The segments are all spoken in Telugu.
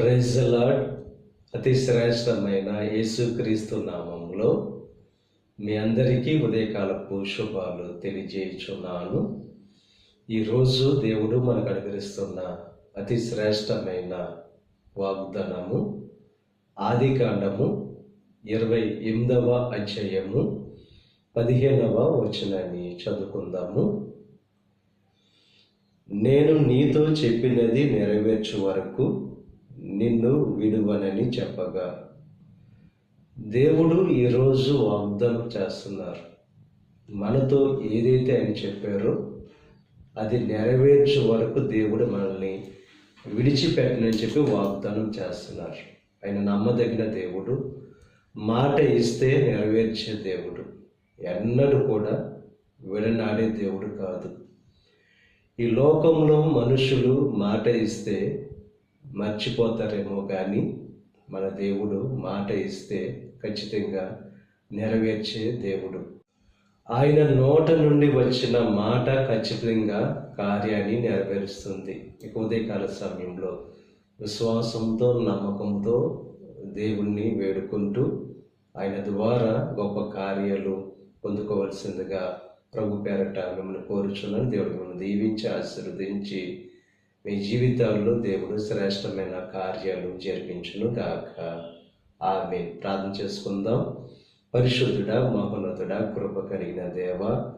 ప్రైజ్లాడ్ అతి శ్రేష్టమైన యేసుక్రీస్తు నామంలో మీ అందరికీ ఉదయకాలపు శుభాలు తెలియజేయుచున్నాను. ఈరోజు దేవుడు మనకు అనుగ్రహిస్తున్న అతి శ్రేష్టమైన వాగ్దానము ఆది కాండము ఇరవై ఎనిమిదవ అధ్యాయము పదిహేనవ వచనాన్ని చదువుకుందాము. నేను నీతో చెప్పినది నెరవేర్చు వరకు నిన్ను విడువనని చెప్పగా. దేవుడు ఈరోజు వాగ్దానం చేస్తున్నారు. మనతో ఏదైతే ఆయన చెప్పారో అది నెరవేర్చే వరకు దేవుడు మనల్ని విడిచిపెట్టనని చెప్పి వాగ్దానం చేస్తున్నారు. ఆయన నమ్మదగిన దేవుడు మాట ఇస్తే నెరవేర్చే దేవుడు ఎన్నడూ కూడా విడనాడే దేవుడు కాదు. ఈ లోకంలో మనుషులు మాట ఇస్తే మర్చిపోతారేమో కానీ మన దేవుడు మాట ఇస్తే ఖచ్చితంగా నెరవేర్చే దేవుడు. ఆయన నోట నుండి వచ్చిన మాట ఖచ్చితంగా కార్యాన్ని నెరవేరుస్తుంది. ఉదయకాల సమయంలో విశ్వాసంతో నమ్మకంతో దేవుణ్ణి వేడుకుంటూ ఆయన ద్వారా గొప్ప కార్యాలు పొందుకోవలసిందిగా ప్రభు పేరట మిమ్మల్ని కోరుచున్నాను. దేవుడు మిమ్మల్ని దీవించి ఆశీర్వదించి మీ జీవితాల్లో దేవుడు శ్రేష్టమైన కార్యాలు జరిపించును గాక. ఆమె ప్రార్థన చేసుకుందాం. పరిశుద్ధుడ మహోన్నతుడ కృప కలిగిన దేవ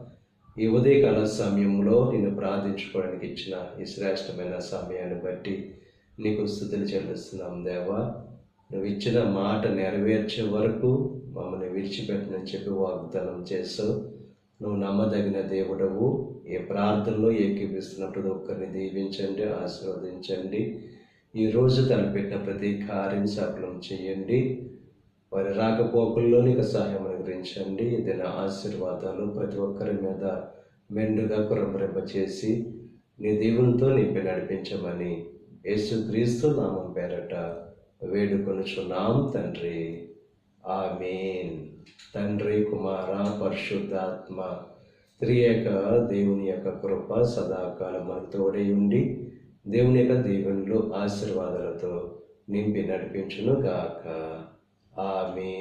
ఈ ఉదయకాల సమయంలో నేను ప్రార్థించుకోవడానికి ఇచ్చిన ఈ శ్రేష్టమైన సమయాన్ని బట్టి నీకు స్థుతులు చెల్లిస్తున్నాం దేవా. నువ్వు ఇచ్చిన మాట నెరవేర్చే వరకు మమ్మల్ని విడిచిపెట్టనని చెప్పి వాగ్దానం చేస్తావు నువ్వు నమ్మదగిన దేవుడవు. ఏ ప్రార్థనలో ఏకీపిస్తున్నప్పుడు ఒక్కరిని దీవించండి ఆశీర్వదించండి. ఈరోజు రోజు తలపెట్టిన ప్రతి కార్యం సఫలం చేయండి. వారి రాకపోకల్లో నీకు సహాయం అనుగ్రహించండి. ఏదైనా ఆశీర్వాదాలు ప్రతి ఒక్కరి మీద మెండుగా కురంబరింప చేసి నీ దేవునితో నింపి నడిపించమని యేసుక్రీస్తు నామం పేరట వేడుకొనుచున్నాం తండ్రి. ఆమెన్. తండ్రి కుమార పరిశుద్ధాత్మ త్రియేక దేవుని యొక్క కృప సదాకాలం మనకు తోడై ఉండి దేవుని యొక్క దీవెనలు ఆశీర్వాదాలతో నింపి నడిపించును గాక ఆమె